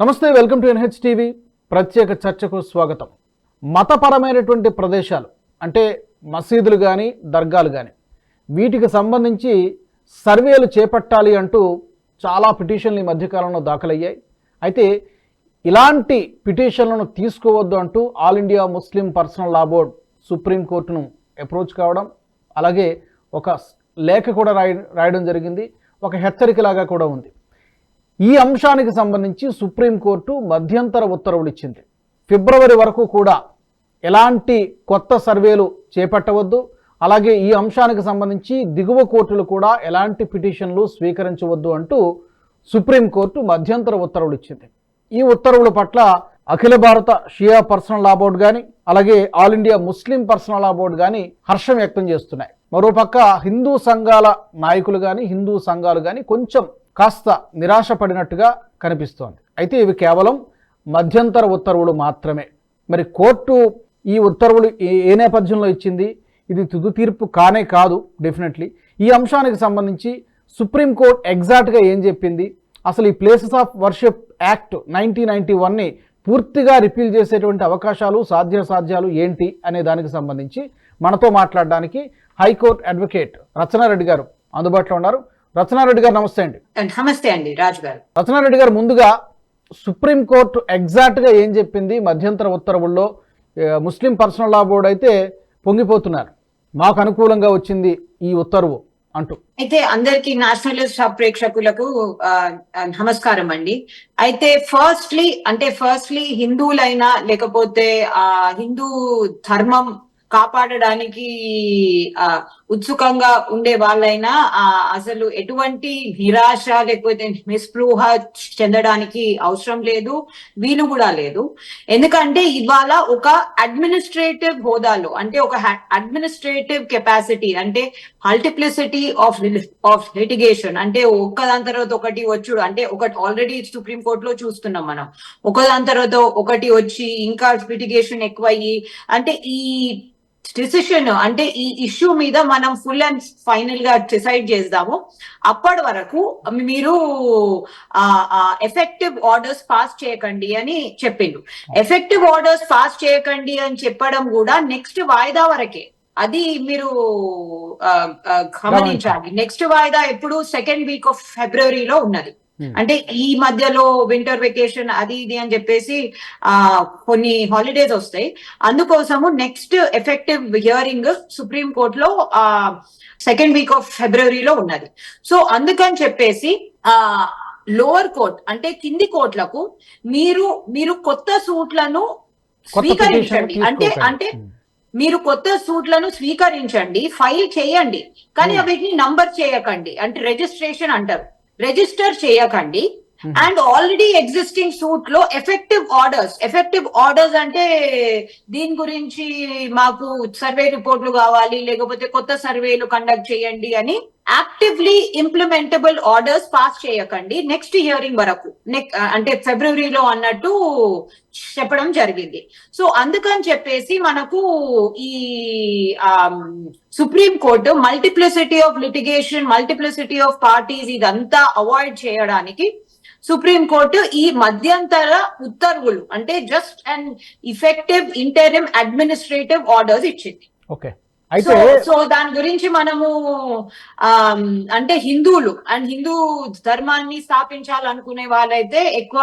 నమస్తే welcome to NH TV ప్రత్యేక చర్చకు స్వాగతం. మతపరమైనటువంటి ప్రదేశాలు అంటే మసీదులు కానీ దర్గాలు కానీ వీటికి సంబంధించి సర్వేలు చేపట్టాలి అంటూ చాలా పిటిషన్లు ఈ మధ్యకాలంలో దాఖలయ్యాయి. అయితే ఇలాంటి పిటిషన్లను తీసుకోవద్దు అంటూ all India Muslim personal law board సుప్రీంకోర్టును అప్రోచ్ కావడం అలాగే ఒక లేఖ కూడా రాయ రాయడం జరిగింది. ఒక హెచ్చరికలాగా కూడా ఉంది. ఈ అంశానికి సంబంధించి సుప్రీంకోర్టు మధ్యంతర ఉత్తర్వులు ఇచ్చింది. ఫిబ్రవరి వరకు కూడా ఎలాంటి కొత్త సర్వేలు చేపట్టవద్దు. అలాగే ఈ అంశానికి సంబంధించి దిగువ కోర్టులు కూడా ఎలాంటి పిటిషన్లు స్వీకరించవద్దు అంటూ సుప్రీంకోర్టు మధ్యంతర ఉత్తర్వులు ఇచ్చింది. ఈ ఉత్తర్వుల పట్ల అఖిల భారత షియా పర్సనల్ లా బోర్డు కానీ అలాగే all India Muslim personal law board కానీ హర్షం వ్యక్తం చేస్తున్నాయి. మరోపక్క హిందూ సంఘాల నాయకులు కానీ హిందూ సంఘాలు కానీ కొంచెం కాస్త నిరాశపడినట్టుగా కనిపిస్తోంది. అయితే ఇవి కేవలం మధ్యంతర ఉత్తర్వులు మాత్రమే. మరి కోర్టు ఈ ఉత్తర్వులు ఏ- ఏ నేపథ్యంలో ఇచ్చింది? ఇది తుది తీర్పు కానే కాదు డెఫినెట్లీ ఈ అంశానికి సంబంధించి సుప్రీంకోర్టు ఎగ్జాక్ట్గా ఏం చెప్పింది? అసలు ఈ places of worship act nineteen ninety వన్ని పూర్తిగా రిపీల్ చేసేటువంటి అవకాశాలు సాధ్య సాధ్యాలు ఏంటి అనే దానికి సంబంధించి మనతో మాట్లాడడానికి హైకోర్టు అడ్వకేట్ రచనారెడ్డి గారు అందుబాటులో ఉన్నారు. రచనారెడ్డి గారు నమస్తే అండి. నమస్తే అండి రాజు గారు. రచనారెడ్డి గారు ముందుగా సుప్రీంకోర్టు ఎగ్జాక్ట్గా ఏం చెప్పింది? మధ్యంతర ఉత్తర్వుల్లో ముస్లిం పర్సనల్ లా బోర్డు అయితే పొంగిపోతున్నారు. మాకు అనుకూలంగా వచ్చింది ఈ ఉత్తర్వు అంటూ. అయితే అందరికి నేషనలిస్ట్ ప్రేక్షకులకు నమస్కారం అండి. అయితే ఫస్ట్లీ అంటే ఫస్ట్లీ హిందువులైనా లేకపోతే ఆ హిందూ ధర్మం కాపాడడానికి ఆ ఉత్సుకంగా ఉండే వాళ్ళైనా ఆ అసలు ఎటువంటి నిరాశ లేకపోతే నిస్పృహ చెందడానికి అవసరం లేదు వీలు కూడా లేదు. ఎందుకంటే ఇవాళ ఒక అడ్మినిస్ట్రేటివ్ హోదాలో అంటే ఒక అడ్మినిస్ట్రేటివ్ కెపాసిటీ అంటే మల్టిప్లిసిటీ ఆఫ్ ఆఫ్ లిటిగేషన్ అంటే ఒక్కదాని తర్వాత ఒకటి వచ్చుడు అంటే ఒకటి ఆల్రెడీ సుప్రీం కోర్టులో చూస్తున్నాం మనం. ఒకదాని తర్వాత ఒకటి వచ్చి ఇంకా లిటిగేషన్ ఎక్కువయ్యి అంటే ఈ డిసిషన్ అంటే ఈ ఇష్యూ మీద మనం ఫుల్ అండ్ ఫైనల్గా డిసైడ్ చేద్దాము అప్పటి వరకు మీరు ఎఫెక్టివ్ ఆర్డర్స్ పాస్ చేయకండి అని చెప్పిండు. ఎఫెక్టివ్ ఆర్డర్స్ పాస్ చేయకండి అని చెప్పడం కూడా నెక్స్ట్ వాయిదా వరకే. అది మీరు గమనించాలి. నెక్స్ట్ వాయిదా ఎప్పుడు సెకండ్ వీక్ ఆఫ్ ఫిబ్రవరిలో ఉన్నది. అంటే ఈ మధ్యలో వింటర్ వెకేషన్ అది ఇది అని చెప్పేసి ఆ కొన్ని హాలిడేస్ వస్తాయి. అందుకోసము నెక్స్ట్ ఎఫెక్టివ్ హియరింగ్ సుప్రీం కోర్టులో ఆ సెకండ్ వీక్ ఆఫ్ ఫిబ్రవరిలో ఉన్నది. సో అందుకని చెప్పేసి ఆ లోవర్ కోర్ట్ అంటే కింది కోర్టులకు మీరు మీరు కొత్త సూట్లను స్వీకరించండి. అంటే. అంటే మీరు కొత్త సూట్లను స్వీకరించండి ఫైల్ చేయండి. కానీ Hmm. వీటిని నంబర్ చేయకండి. అంటే రిజిస్ట్రేషన్ అంటారు. రిజిస్టర్ చేయకండి. అండ్ ఆల్రెడీ ఎగ్జిస్టింగ్ సూట్లో ఎఫెక్టివ్ ఆర్డర్స్ ఎఫెక్టివ్ ఆర్డర్స్ అంటే దీని గురించి మాకు సర్వే రిపోర్ట్లు కావాలి లేకపోతే కొత్త సర్వేలు కండక్ట్ చేయండి అని యాక్టివ్లీ ఇంప్లిమెంటబుల్ ఆర్డర్స్ పాస్ చేయకండి. నెక్స్ట్ హియరింగ్ వరకు. అంటే ఫిబ్రవరిలో అన్నట్టు చెప్పడం జరిగింది. సో అందుకని చెప్పేసి మనకు ఈ supreme court multiplicity of litigation multiplicity of parties ఇదంతా అవాయిడ్ చేయడానికి సుప్రీం కోర్టు ఈ మధ్యంతర ఉత్తర్వులు అంటే just and effective interim administrative orders ఇచ్చింది. ఓకే సో అయితే సో దాని గురించి మనము ఆమ్, అంటే హిందువులు అండ్ హిందూ ధర్మాన్ని స్థాపించాలనుకునే వాళ్ళైతే ఎక్కువ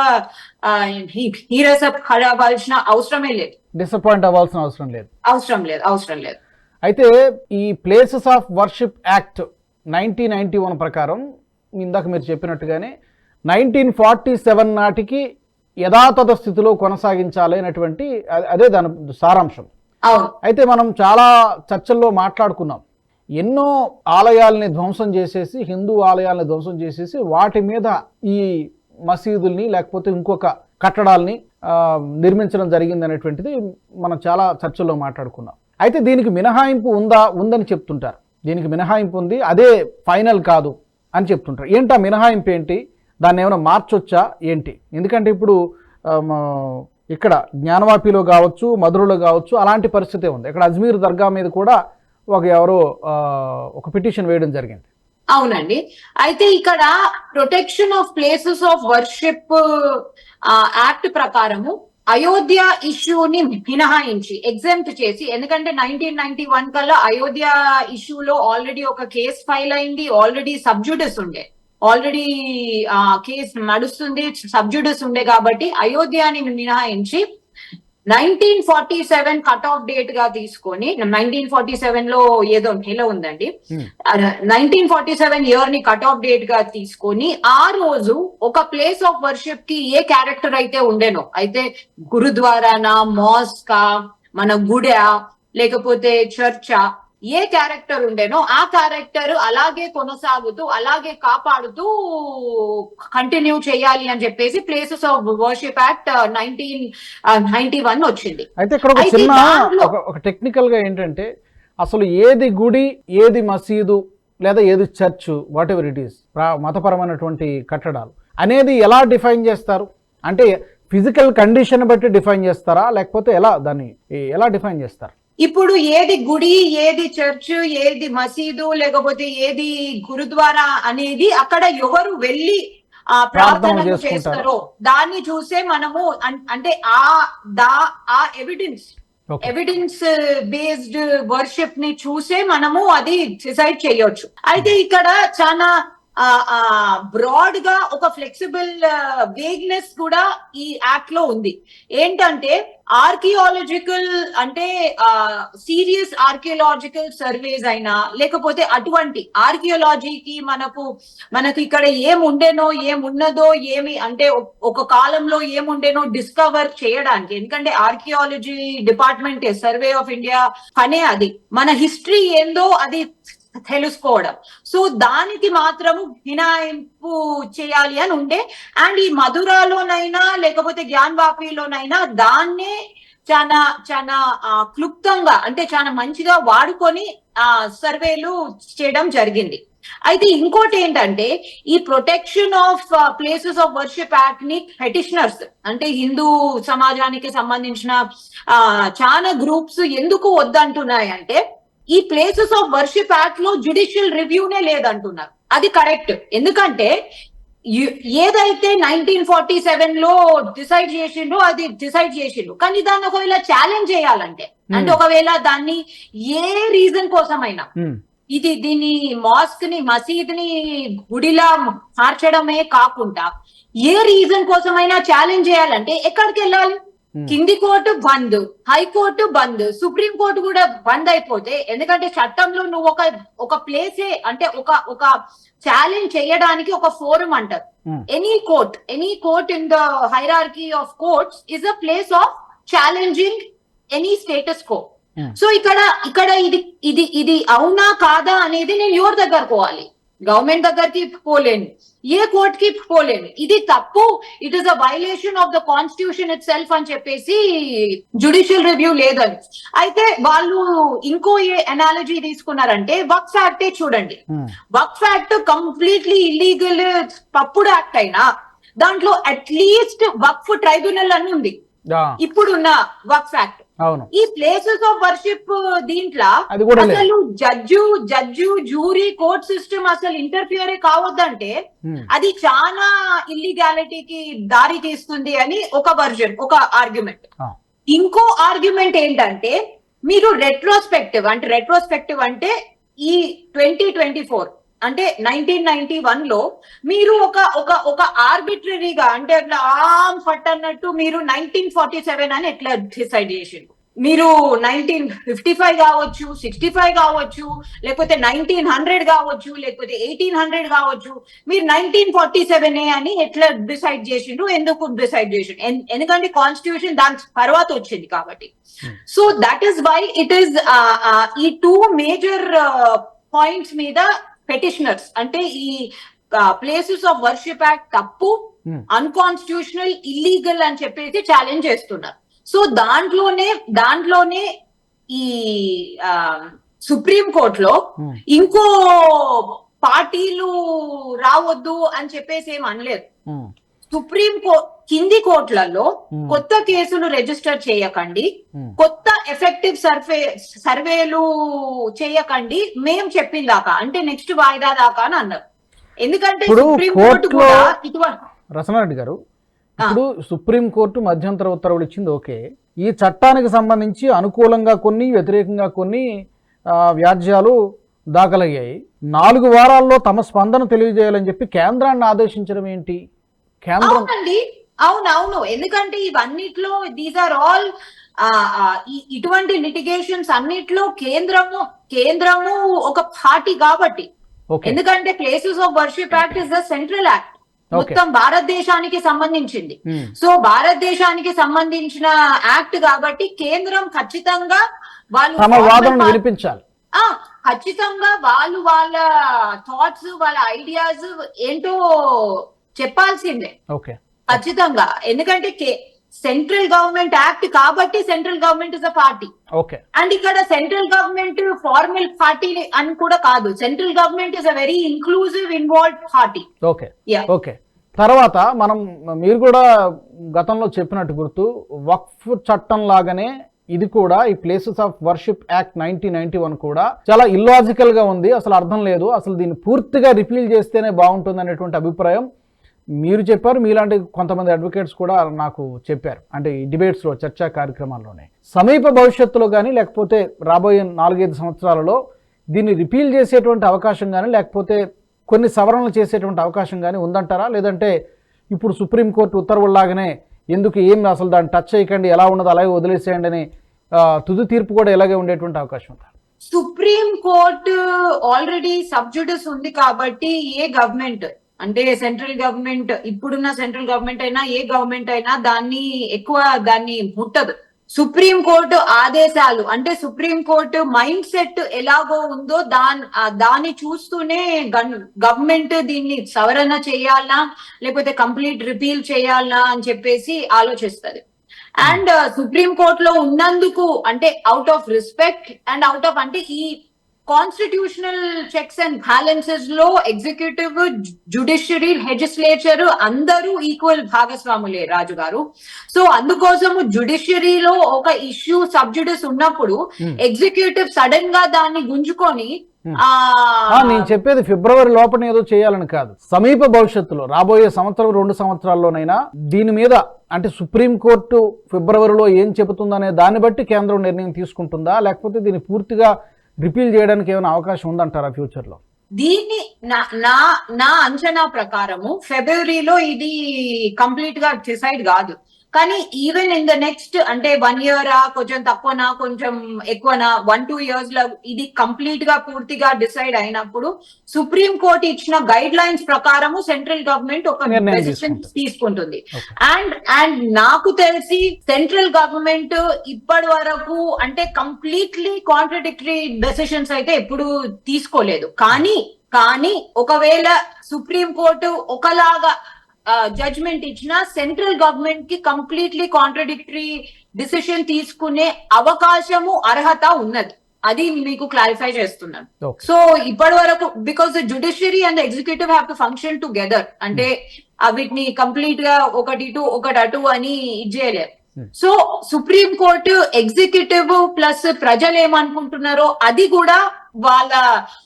ఆ, హీ- నీరస పడవలసిన అవసరమే లేదు. డిసప్పాయింట్ అవ్వాల్సిన అవసరం లేదు. అవసరం లేదు అవసరం లేదు. అయితే ఈ places of worship act nineteen ninety one ప్రకారం ఇందాక మీరు చెప్పినట్టుగానే నైన్టీన్ ఫార్టీ సెవెన్ నాటికి యథాతథ స్థితిలో కొనసాగించాలి అనేటువంటి అదే దాని సారాంశం. అయితే మనం చాలా చర్చల్లో మాట్లాడుకున్నాం. ఎన్నో ఆలయాల్ని ధ్వంసం చేసేసి హిందూ ఆలయాల్ని ధ్వంసం చేసేసి వాటి మీద ఈ మసీదుల్ని లేకపోతే ఇంకొక కట్టడాల్ని నిర్మించడం జరిగింది అనేటువంటిది మనం చాలా చర్చల్లో మాట్లాడుకున్నాం. అయితే దీనికి మినహాయింపు ఉందా ఉందని చెప్తుంటారు. దీనికి మినహాయింపు ఉంది అదే ఫైనల్ కాదు అని చెప్తుంటారు. ఏంటి మినహాయింపు ఏంటి? దాన్ని ఏమైనా మార్చొచ్చా ఏంటి? ఎందుకంటే ఇప్పుడు ఇక్కడ జ్ఞానవాపిలో కావచ్చు మధురలో కావచ్చు అలాంటి పరిస్థితి ఉంది. ఇక్కడ అజ్మీర్ దర్గా మీద కూడా ఒక ఎవరో ఒక పిటిషన్ వేయడం జరిగింది. అవునండి. అయితే ఇక్కడ protection of places of worship act ప్రకారము అయోధ్య ఇష్యూని మినహాయించి ఎగ్జామ్ట్ చేసి ఎందుకంటే నైన్టీన్ నైన్టీ వన్ కల్లా అయోధ్య ఇష్యూలో ఆల్రెడీ ఒక కేసు ఫైల్ అయింది ఆల్రెడీ సబ్జుడిస్ ఉండే. ఆల్రెడీ కేసు నడుస్తుంది సబ్జుడిస్ ఉండే కాబట్టి అయోధ్యని మినహాయించి nineteen forty seven cut off డేట్గా తీసుకొని నైన్టీన్ ఫార్టీ సెవెన్లో ఏదో నెల ఉందండి. నైన్టీన్ ఫార్టీ సెవెన్ ఇయర్ని కట్ ఆఫ్ డేట్గా తీసుకొని ఆ రోజు ఒక ప్లేస్ ఆఫ్ వర్షిప్కి ఏ క్యారెక్టర్ అయితే ఉండేనో అయితే గురుద్వారానా మాస్కా మన గుడ లేకపోతే చర్చా ఏ క్యారెక్టర్ ఉండేనో ఆ క్యారెక్టర్ అలాగే కొనసాగుతూ అలాగే కాపాడుతూ కంటిన్యూ చేయాలి అని చెప్పేసి places of worship act nineteen ninety one వచ్చింది. అయితే ఇక్కడ ఒక చిన్న ఒక టెక్నికల్గా ఏంటంటే అసలు ఏది గుడి ఏది మసీదు లేదా ఏది church whatever it is మతపరమైనటువంటి కట్టడాలు అనేది ఎలా డిఫైన్ చేస్తారు? అంటే ఫిజికల్ కండిషన్ బట్టి డిఫైన్ చేస్తారా? లేకపోతే ఎలా దాన్ని ఎలా డిఫైన్ చేస్తారు? ఇప్పుడు ఏది గుడి ఏది చర్చ్ ఏది మసీదు లేకపోతే ఏది గురుద్వారా అనేది అక్కడ ఎవరు వెళ్ళి ఆ ప్రార్థనలు. చేస్తారో దాన్ని చూసే మనము అంటే ఆ దా ఆ ఎవిడెన్స్ ఎవిడెన్స్ బేస్డ్ వర్షిప్ని చూసే మనము అది డిసైడ్ చేయొచ్చు అయితే ఇక్కడ చాలా బ్రాడ్గా ఒక ఫ్లెక్సిబుల్ వేగ్నెస్ కూడా ఈ యాక్ట్లో ఉంది. ఏంటంటే ఆర్కియాలజికల్ అంటే సీరియస్ ఆర్కియాలజికల్ సర్వేస్ అయినా లేకపోతే అటువంటి ఆర్కియాలజీకి మనకు మనకు ఇక్కడ ఏముండేనో ఏమున్నదో ఏమి అంటే ఒక కాలంలో ఏముండేనో డిస్కవర్ చేయడానికి ఎందుకంటే archaeology department survey of India పనే అది. మన హిస్టరీ ఏందో అది తెలుసుకోవడం. సో దానికి మాత్రము హినాయింపు చేయాలి అని ఉండే. అండ్ ఈ మధురాలోనైనా లేకపోతే జ్ఞాన్వాపిలోనైనా దాన్నే చాలా చాలా క్లుప్తంగా అంటే చాలా మంచిగా వాడుకొని ఆ సర్వేలు చేయడం జరిగింది. అయితే ఇంకోటి ఏంటంటే ఈ protection of places of worship యాక్ట్ని petitioners అంటే హిందూ సమాజానికి సంబంధించిన ఆ, చాలా గ్రూప్స్ ఎందుకు వద్దంటున్నాయి అంటే ఈ ప్లేసెస్ ఆఫ్ వర్షిప్ యాక్ట్లో జ్యుడిషియల్ రివ్యూనే లేదంటున్నారు. అది కరెక్ట్ ఎందుకంటే ఏదైతే నైన్టీన్ ఫార్టీ సెవెన్లో డిసైడ్ చేసిండ్రో అది డిసైడ్ చేసిండ్రు కానీ దాన్ని ఒకవేళ ఛాలెంజ్ చేయాలంటే అంటే Hmm. ఒకవేళ దాన్ని ఏ రీజన్ కోసమైనా ఉమ్, ఇది దీన్ని మాస్క్ని మసీద్ని గుడిలా మార్చడమే కాకుండా ఏ రీజన్ కోసమైనా ఛాలెంజ్ చేయాలంటే ఎక్కడికి వెళ్ళాలి? కింది కోర్టు బంద్ హైకోర్టు బంద్ సుప్రీం కోర్టు కూడా బంద్ అయిపోతే ఎందుకంటే చట్టంలో నువ్వు ఒక ఒక ప్లేసే అంటే ఒక ఒక ఛాలెంజ్ చేయడానికి ఒక ఫోరం అంటారు. Any court any court in the hierarchy of courts is a place of challenging any status quo Hmm. So ఇక్కడ ఇక్కడ ఇది ఇది ఇది అవునా కాదా అనేది నేను ఎవరి దగ్గర పోవాలి. గవర్నమెంట్ దగ్గరికి పోలేను ఏ కోర్ట్కి పోలేను ఇది తప్పు it is a violation of the constitution itself అని చెప్పేసి జుడిషియల్ రివ్యూ లేదని. అయితే వాళ్ళు ఇంకో ఏ అనాలజీ తీసుకున్నారంటే వక్ఫ్ యాక్టే చూడండి. వక్ఫ్ యాక్ట్ కంప్లీట్లీ ఇల్లీగల్ తప్పుడు యాక్ట్ అయినా దాంట్లో అట్లీస్ట్ వక్ఫ్ ట్రైబ్యునల్ అని ఉంది. ఇప్పుడున్న వక్ఫ్ యాక్ట్ ఈ ప్లేసెస్ ఆఫ్ వర్షిప్ దీంట్లో అసలు judge judge jury court system అసలు ఇంటర్ఫియరే కావద్దంటే ఉమ్, అది చాలా ఇల్లీగాలిటీకి దారి తీస్తుంది అని ఒక వర్జన్ ఒక ఆర్గ్యుమెంట్. ఇంకో ఆర్గ్యుమెంట్ ఏంటంటే మీరు రెట్రోస్పెక్టివ్ అంటే రెట్రోస్పెక్టివ్ అంటే ఈ ట్వంటీ ట్వంటీ ఫోర్ అంటే నైన్టీన్ నైన్టీ వన్లో మీరు ఒక ఒక ఒక ఆర్బిటరీగా అంటే అట్లా ఆమ్ ఫట్ అన్నట్టు మీరు నైన్టీన్ ఫార్టీ సెవెన్ అని ఎట్లా డిసైడ్ చేసిండ్రు? మీరు నైన్టీన్ ఫిఫ్టీ ఫైవ్ కావచ్చు సిక్స్టీ ఫైవ్ కావచ్చు లేకపోతే నైన్టీన్ హండ్రెడ్ కావచ్చు లేకపోతే ఎయిటీన్ హండ్రెడ్ కావచ్చు మీరు నైన్టీన్ ఫార్టీ సెవెన్ అని ఎట్లా డిసైడ్ చేసిండ్రు? ఎందుకు డిసైడ్ చేసిండ్రు? ఎందుకంటే కాన్స్టిట్యూషన్ దాని తర్వాత వచ్చింది కాబట్టి. So that is why it is ఈ టూ మేజర్ పాయింట్స్ మీద పెటిషనర్స్ అంటే ఈ ప్లేసెస్ ఆఫ్ వర్షిప్ యాక్ట్ తప్పు Hmm. అన్కాన్స్టిట్యూషనల్ ఇల్లీగల్ అని చెప్పేసి ఛాలెంజ్ చేస్తున్నారు. సో దాంట్లోనే దాంట్లోనే ఈ సుప్రీం కోర్టులో ఉమ్, ఇంకో పార్టీలు రావద్దు అని చెప్పేసి ఏం అనలేదు. ఉమ్, సుప్రీం కోర్ట్ కింది కోర్టులలో Hmm. కొత్త కేసులు రిజిస్టర్ చేయకండి. Hmm. కొత్త ఎఫెక్టివ్ సర్వే సర్వేలు చేయకండి. మేం చెప్పిన దాకా అంటే నెక్స్ట్ వాయిదా దాకా అని అన్నారు. ఎందుకంటే ఇప్పుడు సుప్రీం కోర్టు కోర్టులో- కూడా ఇటువంటి రసనారెడ్డి గారు ఇప్పుడు సుప్రీంకోర్టు మధ్యంతర ఉత్తర్వులు ఇచ్చింది ఓకే. ఈ చట్టానికి సంబంధించి అనుకూలంగా కొన్ని వ్యతిరేకంగా కొన్ని వ్యాజ్యాలు దాఖలయ్యాయి. నాలుగు వారాల్లో తమ స్పందన తెలియజేయాలని చెప్పి కేంద్రాన్ని ఆదేశించడం ఏంటి? కేంద్రం అవునండి అవును అవును ఎందుకంటే ఇవన్నిట్లో దీస్ ఆర్ ఆల్ ఇటువంటి లిటిగేషన్స్ అన్నిట్లో కేంద్రము కేంద్రము ఒక పార్టీ కాబట్టి. ఎందుకంటే places of worship act is the central act. మొత్తం భారతదేశానికి సంబంధించింది. ఉమ్, సో భారతదేశానికి సంబంధించిన యాక్ట్ కాబట్టి కేంద్రం ఖచ్చితంగా వాళ్ళు వినిపించాలి. ఖచ్చితంగా వాళ్ళు వాళ్ళ థాట్స్ వాళ్ళ ఐడియాస్ ఏంటో చెప్పాల్సిందే. ఓకే. ఖచ్చితంగా. ఎందుకంటే సెంట్రల్ గవర్నమెంట్ యాక్ట్ కాబట్టి central government is a party. Okay. And ఇక్కడ సెంట్రల్ గవర్నమెంట్ ఫార్మల్ పార్టీ అని కూడా కాదు. Central government is a very inclusive involve party. Okay. Yeah okay. తర్వాత మనం మీరు కూడా గతంలో చెప్పినట్టు గుర్తు వక్ఫ్ చట్టం లాగానే ఇది కూడా ఈ places of worship act nineteen ninety one కూడా చాలా ఇల్లాజికల్గా ఉంది. అసలు అర్థం లేదు. అసలు దీన్ని పూర్తిగా రిపీల్ చేస్తేనే బాగుంటుంది అనేటువంటి అభిప్రాయం మీరు చెప్పారు మీలాంటి కొంతమంది అడ్వకేట్స్ కూడా నాకు చెప్పారు. అంటే ఈ డిబేట్స్లో చర్చా కార్యక్రమాల్లోనే. సమీప భవిష్యత్తులో కానీ లేకపోతే రాబోయే నాలుగైదు సంవత్సరాలలో దీన్ని రిపీల్ చేసేటువంటి అవకాశం కానీ లేకపోతే కొన్ని సవరణలు చేసేటువంటి అవకాశం కానీ ఉందంటారా? లేదంటే ఇప్పుడు సుప్రీంకోర్టు ఉత్తర్వుల్లాగానే ఎందుకు ఏం అసలు దాన్ని టచ్ చేయకండి ఎలా ఉన్నదో అలాగే వదిలేసేయండి అని తుది తీర్పు కూడా ఇలాగే ఉండేటువంటి అవకాశం ఉంటారు సుప్రీం కోర్టు ఆల్రెడీ సబ్జుడిస్ ఉంది కాబట్టి ఏ గవర్నమెంట్ అంటే సెంట్రల్ గవర్నమెంట్ ఇప్పుడున్న సెంట్రల్ గవర్నమెంట్ అయినా ఏ గవర్నమెంట్ అయినా దాన్ని ఎక్కువ దాన్ని ముట్టదు. సుప్రీం కోర్టు ఆదేశాలు అంటే సుప్రీం కోర్టు మైండ్ సెట్ ఎలాగో ఉందో దాని దాన్ని చూస్తూనే గవర్నమెంట్ దీన్ని సవరణ చేయాలనా లేకపోతే కంప్లీట్ రిపీల్ చేయాలనా అని చెప్పేసి ఆలోచిస్తుంది. అండ్ సుప్రీం కోర్టులో ఉన్నందుకు అంటే out of respect and out of అంటే ఈ కాన్స్టిట్యూషనల్ చెక్స్ అండ్ బ్యాలెన్సెస్లో ఎగ్జిక్యూటివ్ జుడిషియరీ లెజిస్లేచర్ అందరూ ఈక్వల్ భాగస్వాములే రాజు గారు సో అందుకోసము జుడిషియరీలో ఒక ఇష్యూ సబ్జుడిస్ ఉన్నప్పుడు. ఎగ్జిక్యూటివ్ సడన్గా దాన్ని గుంజుకొని Hmm. నేను చెప్పేది ఫిబ్రవరి లోపల ఏదో చేయాలని కాదు సమీప భవిష్యత్తులో రాబోయే సంవత్సరం రెండు సంవత్సరాల్లోనైనా దీని మీద అంటే సుప్రీంకోర్టు ఫిబ్రవరిలో ఏం చెబుతుందనే దాన్ని బట్టి కేంద్రం నిర్ణయం తీసుకుంటుందా లేకపోతే దీన్ని పూర్తిగా రిపీల్ చేయడానికి ఏమైనా అవకాశం ఉందంటారా ఫ్యూచర్లో? దీన్ని నా నా నా అంచనా ప్రకారము ఫిబ్రవరిలో ఇది కంప్లీట్గా డిసైడ్ కాదు. కానీ ఈవెన్ ఇన్ ద నెక్స్ట్ అంటే వన్ ఇయర్ కొంచెం తక్కువనా కొంచెం ఎక్కువనా వన్ టూ ఇయర్స్లో ఇది కంప్లీట్గా పూర్తిగా డిసైడ్ అయినప్పుడు సుప్రీం కోర్టు ఇచ్చిన గైడ్ లైన్స్ ప్రకారము సెంట్రల్ గవర్నమెంట్ ఒక డెసిషన్ తీసుకుంటుంది. అండ్ అండ్ నాకు తెలిసి సెంట్రల్ గవర్నమెంట్ ఇప్పటి వరకు అంటే కంప్లీట్లీ కాంట్రడిక్టరీ డెసిషన్స్ అయితే ఎప్పుడు తీసుకోలేదు. కానీ కానీ ఒకవేళ సుప్రీం కోర్టు ఒకలాగా జడ్జ్మెంట్ ఇచ్చిన సెంట్రల్ గవర్నమెంట్కి కంప్లీట్లీ కాంట్రడిక్టరీ డిసిషన్ తీసుకునే అవకాశము అర్హత ఉన్నది. అది మీకు క్లారిఫై చేస్తున్నాను. సో ఇప్పటి వరకు because judiciary and executive have to function together అంటే ఆ వీటిని కంప్లీట్గా ఒకటి ఇటు ఒకటి అటు అని చేయలేరు Hmm. So supreme court executive plus ప్రజలు ఏమనుకుంటున్నారో అది కూడా వాళ్ళ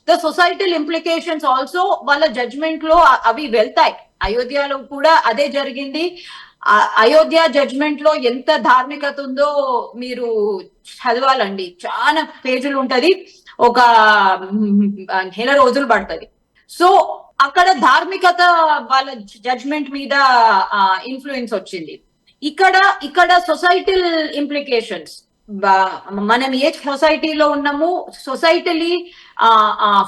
ద సొసైటల్ ఇంప్లికేషన్స్ ఆల్సో వాళ్ళ జడ్జ్మెంట్లో అవి వెళ్తాయి. అయోధ్యలో కూడా అదే జరిగింది. అయోధ్య జడ్జ్మెంట్లో ఎంత ధార్మికత ఉందో మీరు చదవాలండి. చాలా పేజీలు ఉంటది. ఒక నెల రోజులు పడుతుంది. సో అక్కడ ధార్మికత వాళ్ళ జడ్జ్మెంట్ మీద ఇన్ఫ్లుయెన్స్ వచ్చింది. ఇక్కడ ఇక్కడ సొసైటల్ ఇంప్లికేషన్స్ మనం ఏ సొసైటీలో ఉన్నాము? సొసైటలీ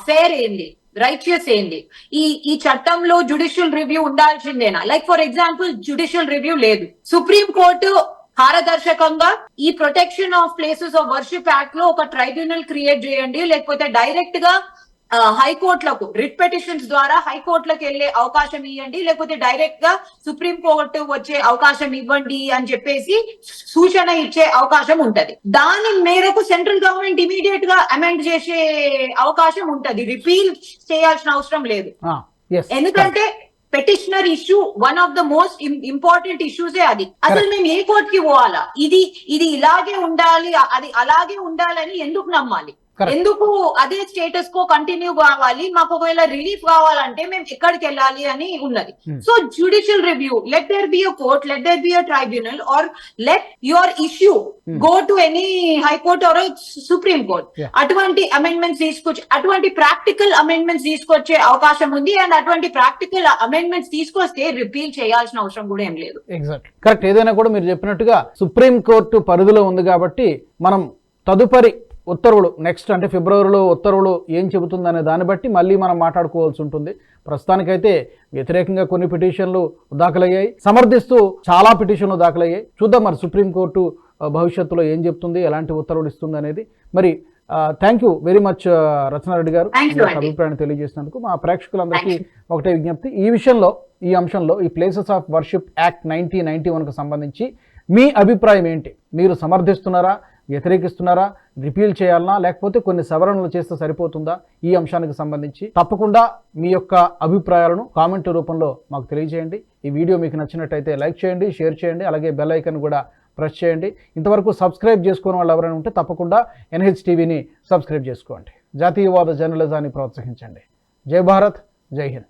ఫేర్ ఏంది? రైచియస్ ఏంది ఈ ఈ చట్టంలో judicial review ఉండాల్సిందేనా? Like for example judicial review లేదు. సుప్రీం కోర్టు పారదర్శకంగా ఈ protection of places of worship యాక్ట్లో ఒక ట్రైబ్యునల్ క్రియేట్ చేయండి లేకపోతే డైరెక్ట్గా హైకోర్టులకు రిట్ పెటిషన్స్ ద్వారా హైకోర్టులకు వెళ్ళే అవకాశం ఇవ్వండి లేకపోతే డైరెక్ట్గా సుప్రీం కోర్టు వచ్చే అవకాశం ఇవ్వండి అని చెప్పేసి సూచన ఇచ్చే అవకాశం ఉంటది. దాని మేరకు సెంట్రల్ గవర్నమెంట్ ఇమీడియట్గా అమెండ్ చేసే అవకాశం ఉంటది. రిపీల్ చేయాల్సిన అవసరం లేదు. ఎందుకంటే petitioner issue one of the most important ఇష్యూసే అది. అసలు మేము ఏ కోర్ట్కి పోవాలా? ఇది ఇది ఇలాగే ఉండాలి అది అలాగే ఉండాలని ఎందుకు నమ్మాలి. ఎందుకు అదే స్టేటస్ కో కంటిన్యూ కావాలి? మాకు ఒకవేళ రిలీఫ్ కావాలంటే మేము ఎక్కడికి వెళ్ళాలి అని ఉన్నది. So judicial review let there be a court let there be a tribunal or let your issue. Go to any high court or supreme court. అటువంటి అమెండ్మెంట్స్ తీసుకొచ్చి అటువంటి ప్రాక్టికల్ అమెండ్మెంట్స్ తీసుకొచ్చే అవకాశం ఉంది. అండ్ అటువంటి ప్రాక్టికల్ అమెండ్మెంట్స్ తీసుకొస్తే repeal చేయాల్సిన అవసరం కూడా ఏం లేదు. ఎగ్జాక్ట్ కరెక్ట్ ఏదైనా కూడా మీరు చెప్పినట్టుగా సుప్రీం కోర్టు పరిధిలో ఉంది కాబట్టి మనం తదుపరి ఉత్తర్వులు నెక్స్ట్ అంటే ఫిబ్రవరిలో ఉత్తర్వులు ఏం చెబుతుందనే దాన్ని బట్టి మళ్ళీ మనం మాట్లాడుకోవాల్సి ఉంటుంది. ప్రస్తుతానికైతే వ్యతిరేకంగా కొన్ని పిటిషన్లు దాఖలయ్యాయి. సమర్థిస్తూ చాలా పిటిషన్లు దాఖలయ్యాయి. చూద్దాం మరి సుప్రీంకోర్టు భవిష్యత్తులో ఏం చెప్తుంది ఎలాంటి ఉత్తర్వులు ఇస్తుంది అనేది. మరి thank you very much Rachana Reddy గారు. అభిప్రాయాన్ని తెలియజేసినందుకు మా ప్రేక్షకులందరికీ ఒకటే విజ్ఞప్తి. ఈ విషయంలో ఈ అంశంలో ఈ places of worship act nineteen ninety వన్కు సంబంధించి మీ అభిప్రాయం ఏంటి? మీరు సమర్థిస్తున్నారా? వ్యతిరేకిస్తున్నారా? రిపీల్ చేయాలనా? లేకపోతే కొన్ని సవరణలు చేస్తే సరిపోతుందా? ఈ అంశానికి సంబంధించి తప్పకుండా మీ యొక్క అభిప్రాయాలను కామెంట్ రూపంలో మాకు తెలియజేయండి. ఈ వీడియో మీకు నచ్చినట్టయితే లైక్ చేయండి షేర్ చేయండి అలాగే బెల్ ఐకన్ కూడా ప్రెస్ చేయండి. ఇంతవరకు సబ్స్క్రైబ్ చేసుకున్న వాళ్ళు ఎవరైనా ఉంటే తప్పకుండా ఎన్హెచ్ టీవీని సబ్స్క్రైబ్ చేసుకోండి. జాతీయవాద జర్నలిజాన్ని ప్రోత్సహించండి. జై భారత్ జై హింద్.